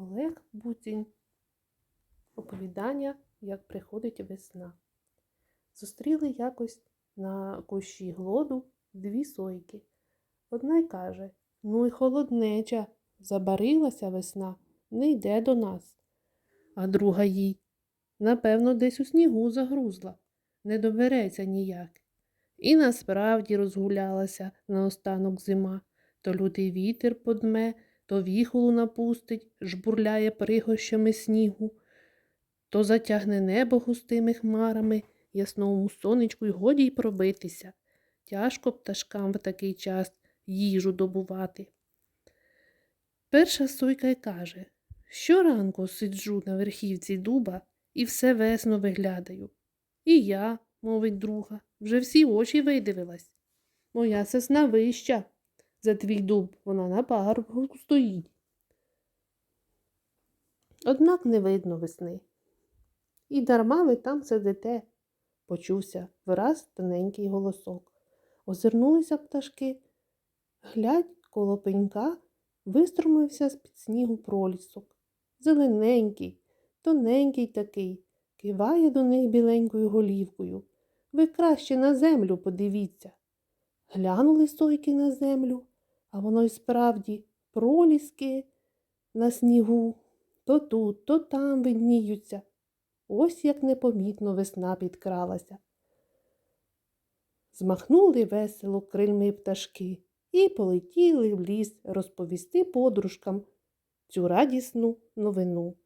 Олег Буцін. Оповідання, як приходить весна. Зустріли якось на кущі глоду дві сойки. Одна й каже Ну й холоднеча, забарилася весна, не йде до нас. А друга їй напевно, десь у снігу загрузла, не добереться ніяк. І насправді розгулялася наостанок зима, то лютий вітер подме, то віхолу напустить, жбурляє пригощами снігу, то затягне небо густими хмарами, ясному сонечку й годі й пробитися. Тяжко пташкам в такий час їжу добувати. Перша сойка й каже Щоранку сиджу на верхівці дуба і все весно виглядаю. І я, мовить друга, вже всі очі видивилась. Моя сесна вища. За твій дуб вона на пагорбку стоїть. Однак не видно весни. І дарма ви там сидите, почувся враз тоненький голосок. Озирнулися пташки. Глядь, коло пенька виструмився з-під снігу пролісок. Зелененький, тоненький такий, киває до них біленькою голівкою. Ви краще на землю подивіться. Глянули сойки на землю, а воно й справді проліски на снігу то тут, то там видніються. Ось як непомітно весна підкралася. Змахнули весело крильми пташки і полетіли в ліс розповісти подружкам цю радісну новину.